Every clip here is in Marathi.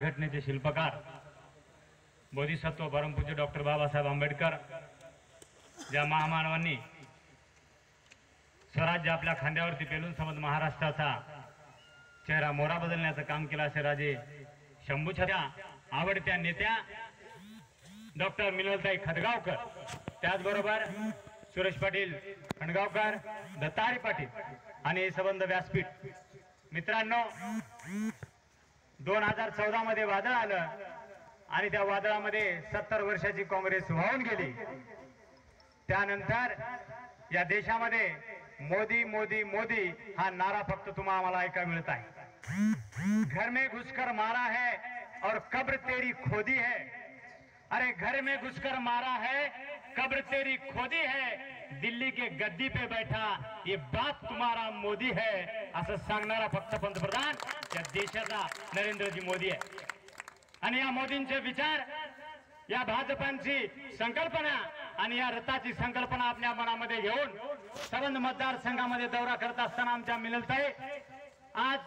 घटनेचे शिल्पकार बोधिसत्व परमपूज्य डॉक्टर बाबासाहेब आंबेडकर ज्या महामानवांनी स्वराज्य आपल्या खांद्यावरती पेलून समज महाराष्ट्राचा चेहरा मोरा बदलण्याचं काम केलं असे राजे शंभूच्या आवडत्या नेत्या डॉक्टर मिनलताई खदगावकर त्याचबरोबर सुरेश पाटील खंडगावकर दत्तारी पाटील आणि संबंध व्यासपीठ. मित्रांनो दोन हजार चौदा मध्ये वादळ आलं आणि त्या वादळामध्ये सत्तर वर्षाची काँग्रेस वाहून गेली. त्यानंतर या देशामध्ये मोदी मोदी मोदी हा नारा फक्त तुम्हाला आम्हाला ऐका मिळत आहे. घर में घुसकर मारा है और कब्र तेरी खोदी है. अरे घर में घुसकर मारा है कब्र तेरी खोदी है दिल्ली के गद्दी पे बैठा ये बात तुम्हारा मोदी है। असं सांगणारा फक्त पंतप्रधान या देशाचा नरेंद्रजी मोदी आहे आणि या मोदींचे विचार या भाजपांची संकल्पना आणि या रथाची संकल्पना आपल्या मनामध्ये घेऊन संबंध मतदारसंघामध्ये दौरा करत असताना आमच्या मिनलताई आज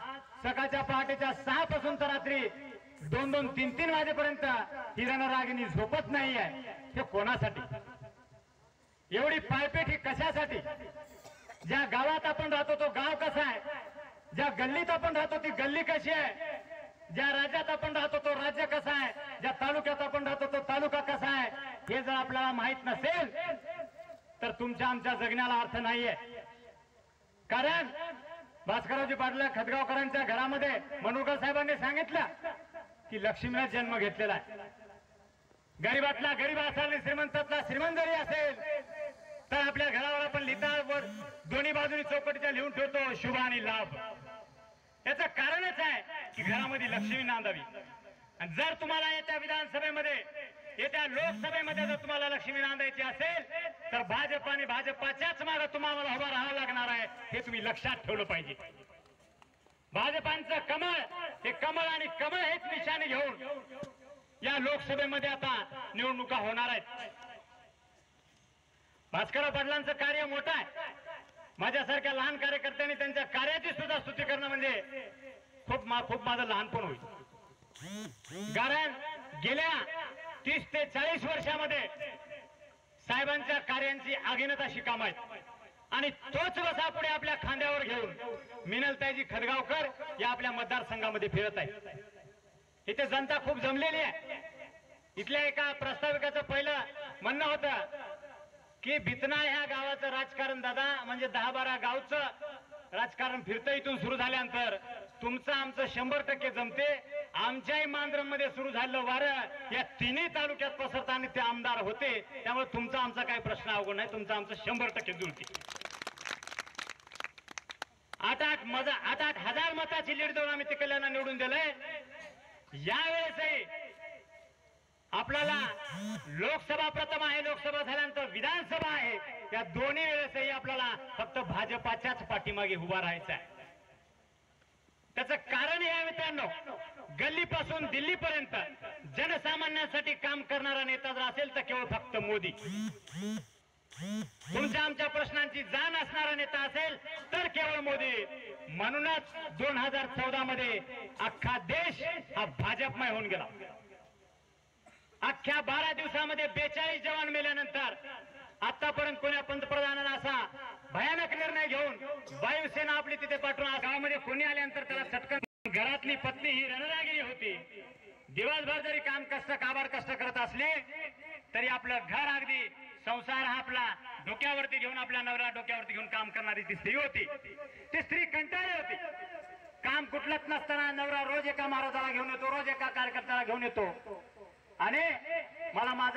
सकाळच्या पहाटेच्या सहा पासून तर रात्री दोन दोन तीन तीन वाजेपर्यंत हिराणा रागिनी झोपत नाही आहे हे कोणासाठी? एवढी पायपेट ही कशासाठी? ज्या गावात आपण राहतो तो गाव कसा आहे? ज्या गल्लीत आपण राहतो ती गल्ली कशी आहे? ज्या राज्यात आपण राहतो तो राज्य कसा आहे? ज्या तालुक्यात आपण राहतो तो तालुका कसा आहे? हे जर आपल्याला माहीत नसेल तर तुमच्या आमच्या जगण्याला अर्थ नाहीये. कारण भास्कररावजी पाटील खतगावकरांच्या घरामध्ये मनुकर साहेबांनी सांगितलं की लक्ष्मीला जन्म घेतलेला आहे. गरीबातला गरीब असेल श्रीमंतातला श्रीमंत जरी असेल तर आपल्या घरावर आपण लिहितावर दोन्ही बाजूनी चौकटीच्या लिहून ठेवतो शुभ आणि लाभ. याचं कारणच आहे की घरामध्ये लक्ष्मी नांदावी. आणि जर तुम्हाला येत्या विधानसभेमध्ये येत्या लोकसभेमध्ये जर तुम्हाला लक्ष्मी नांदायची असेल तर भाजप आणि भाजपाच्याच मागे तुम्हाला उभा राहावं लागणार आहे हे तुम्ही लक्षात ठेवलं पाहिजे. भाजपांचं कमळ हे कमळ आणि कमळ हेच निशाणे घेऊन या लोकसभेमध्ये आता निवडणुका होणार आहेत. भास्करराव पाटलांचं कार्य मोठं आहे. माझ्यासारख्या लहान कार्यकर्त्यांनी त्यांच्या कार्याची सुद्धा स्तुती करणं म्हणजे खूप मा- खूप माझं लहानपण होईल. कारण गेल्या तीस ते चाळीस वर्षामध्ये साहेबांच्या कार्यांची आगिनत अशी काम आहेत. आणि तोच वसा पुढे आपल्या खांद्यावर घेऊन. मिनलताईजी खदगावकर या आपल्या मतदारसंघामध्ये फिरत आहे इथे जनता खूप जमलेली आहे. इथल्या एका प्रस्ताविकाचं पहिलं म्हणणं होतं की भितना ह्या गावाचं राजकारण दादा म्हणजे दहा बारा गावचं राजकारण फिरतं इथून सुरू झाल्यानंतर. तुमचं आमचं शंभर टक्के जमते. आमच्याही मांजरममध्ये सुरू झालेलं वारं. या तिन्ही तालुक्यात पसरताना ते आमदार होते. त्यामुळे तुमचा आमचा काही प्रश्न अवघड नाही. तुमचं आमचं शंभर टक्के जुळते. आठ आठ मजा आठ आठ हजार मताची लीड देऊन आम्ही तिकडल्यांना निवडून दिलंय. यावेळेसही आपल्याला लोकसभा प्रथम आहे लोकसभा झाल्यानंतर विधानसभा आहे. या दोन्ही वेळेसही आपल्याला फक्त भाजपाच्याच पाठीमागे उभा राहायचा आहे त्याचं कारण हे आहे मित्रांनो गल्लीपासून दिल्लीपर्यंत जनसामान्यांसाठी काम करणारा नेता जर असेल तर केवळ फक्त मोदी. तुमच्या आमच्या प्रश्नांची जाण असणारा नेता असेल केवळ मोदी. म्हणूनच दोन हजार चौदा मध्ये अख्खा देश हा भाजपमय होऊन गेला. अख्ख्या बारा दिवसामध्ये बेचाळीस जवान मेल्यानंतर आतापर्यंत कोण्या पंतप्रधानाला असा भयानक निर्णय घेऊन वायुसेना आपली तिथे पाठवून गावामध्ये कोणी आल्यानंतर त्याला चटकन घरातली पत्नी ही रणरागिरी होती. दिवसभर जरी काम कष्ट काबार कष्ट करत असले तरी आपलं घर अगदी संसार हा आपला डोक्यावरती घेऊन आपल्या नवरा डोक्यावरती घेऊन काम करणारी ती स्त्री होती. ती स्त्री कंटाळी होती. काम कुठलंच नसताना नवरा रोज एका महाराजाला घेऊन येतो रोज एका कार्यकर्त्याला घेऊन येतो. आणि मला माझं